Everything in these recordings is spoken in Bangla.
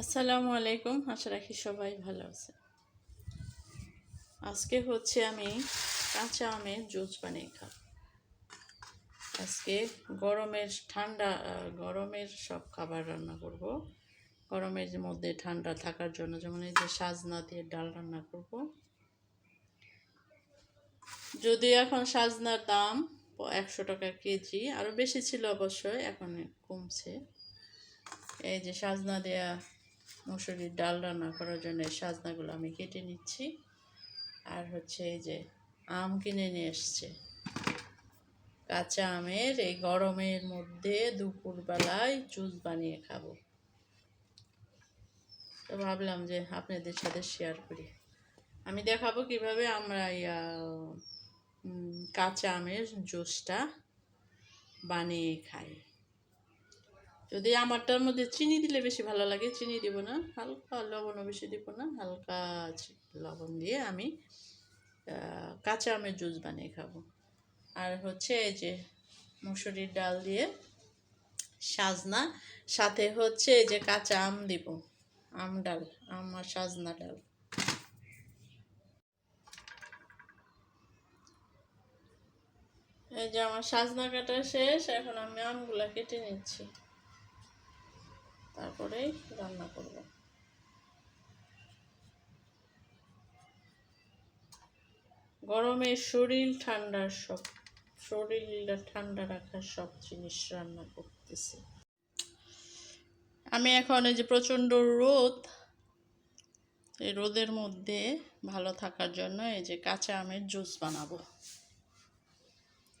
আসসালামু আলাইকুম। আশা রাখি সবাই ভালো আছে আজকে হচ্ছে আমি কাঁচা আমের জুস বানিয়ে খাব। আজকে গরমের ঠান্ডা গরমের সব খাবার রান্না করব। গরমের মধ্যে ঠান্ডা থাকার জন্য যেমন এই যে সাজনা দিয়ে ডাল রান্না করব। যদি এখন সাজনার দাম একশো টাকা কেজি আরও বেশি ছিল অবশ্যই, এখন কমছে। এই যে সাজনা দেয়া মুসুরির ডাল রান্না করার জন্য সাজনাগুলো আমি কেটে নিচ্ছি। আর হচ্ছে এই যে আম কিনে নিয়ে এসছে। কাঁচা আমের এই গরমের মধ্যে দুপুরবেলায় জুস বানিয়ে খাব। তো ভাবলাম যে আপনাদের সাথে শেয়ার করি। আমি দেখাবো কীভাবে আমরা কাঁচা আমের জুসটা বানিয়ে খাই। যদি আমারটার মধ্যে চিনি দিলে বেশি ভালো লাগে, চিনি দিব না, হালকা লবণও বেশি দিব না, হালকা লবণ দিয়ে আমি কাঁচা আমের জুস বানিয়ে খাব। আর হচ্ছে এই যে মুসুরির ডাল দিয়ে সাজনা, সাথে হচ্ছে এই যে কাঁচা আম দিব, আম ডাল, আম আর সাজনা ডাল। এই যে আমার সাজনা কাটা শেষ, এখন আমি আমগুলা কেটে নিচ্ছি। তারপরেই রান্না করব। গরমে শরীর ঠান্ডার সব, শরীরটা ঠান্ডা রাখার সব জিনিস রান্না করতেছি। আমি এখন এই যে প্রচণ্ড রোদ, এই রোদের মধ্যে ভালো থাকার জন্য এই যে কাঁচা আমের জুস বানাবো।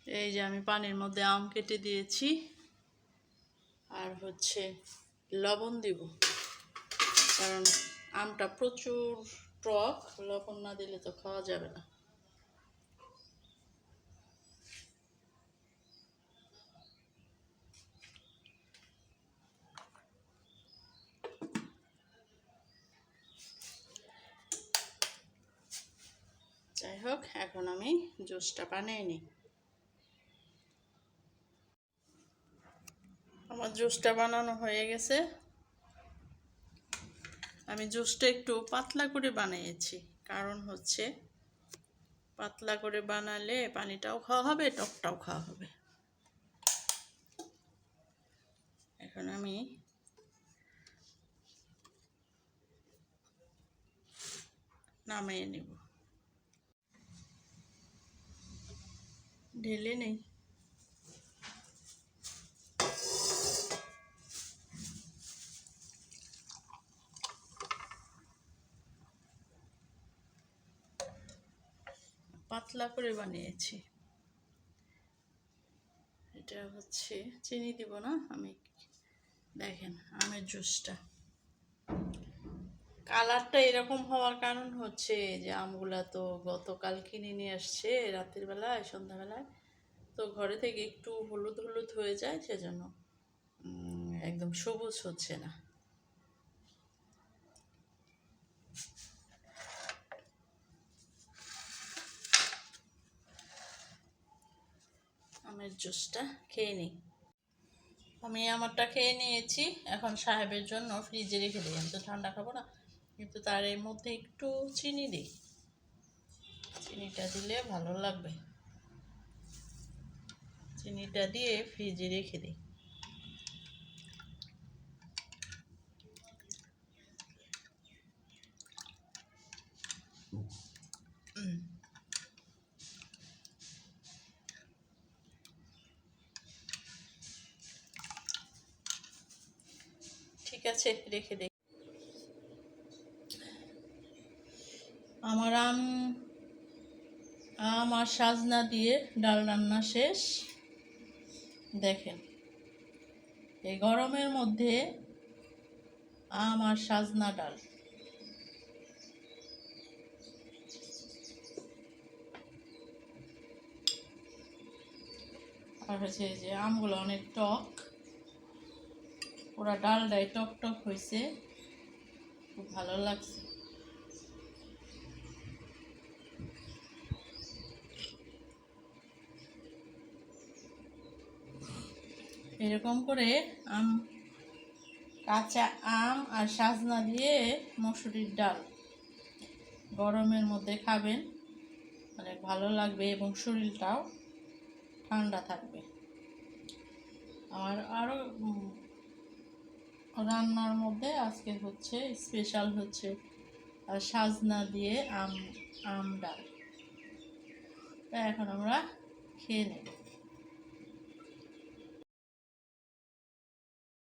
এই যে আমি পানির মধ্যে আম কেটে দিয়েছি, আর হচ্ছে লবণ দিব। কারণ আমটা প্রচুর টক, লবণ না দিলে তো খাওয়া যাবে না। যাই হোক, এখন আমি জুসটা বানিয়ে নিই। আমার জুসটা বানানো হয়ে গেছে। আমি জুসটা একটু পাতলা করে বানিয়েছি। কারণ হচ্ছে পাতলা করে বানালে পানিটাও খাওয়া হবে, টকটাও খাওয়া হবে। এখন আমি নামিয়ে নেব। ঢেলে নেই। পাতলা করে বানিয়েছি। এটা হচ্ছে চিনি দিব না, আমি দেখেন আমের জুসটা। কালারটা এরকম হওয়ার কারণ হচ্ছে যে আমগুলা তো গতকাল কিনে নিয়ে আসছে রাতের বেলায়, সন্ধ্যাবেলায়। তো ঘরে থেকে একটু হলুদ হলুদ হয়ে যায়, সেজন্য একদম সবুজ হচ্ছে না। আমের জুসটা খেয়ে নিই। আমি আমারটা খেয়ে নিয়েছি, এখন সাহেবের জন্য ফ্রিজে রেখে দিই আমি তো ঠান্ডা খাব না, কিন্তু তার এর মধ্যে একটু চিনি দিই। চিনিটা দিলে ভালো লাগবে। চিনিটা দিয়ে ফ্রিজে রেখে দিই। আছে, রেখে দিই আমার আম আম আর সাজনা দিয়ে ডাল রান্না শেষ। দেখেন, এই গরমের মধ্যে আম আর সাজনা ডাল। আর হচ্ছে যে আমগুলো অনেক টক। পুরা ডালটাই টক টক হয়েছে খুব ভালো লাগছে। এরকম করে আম, কাঁচা আম আর সাজনা দিয়ে মসুরির ডাল গরমের মধ্যে খাবেন। অনেক ভালো লাগবে এবং শরীরটাও ঠান্ডা থাকবে। আর আরও রান্নার মধ্যে আজকে হচ্ছে স্পেশাল হচ্ছে সাজনা দিয়ে আম আম ডাল। এখন আমরা খেয়ে নেব।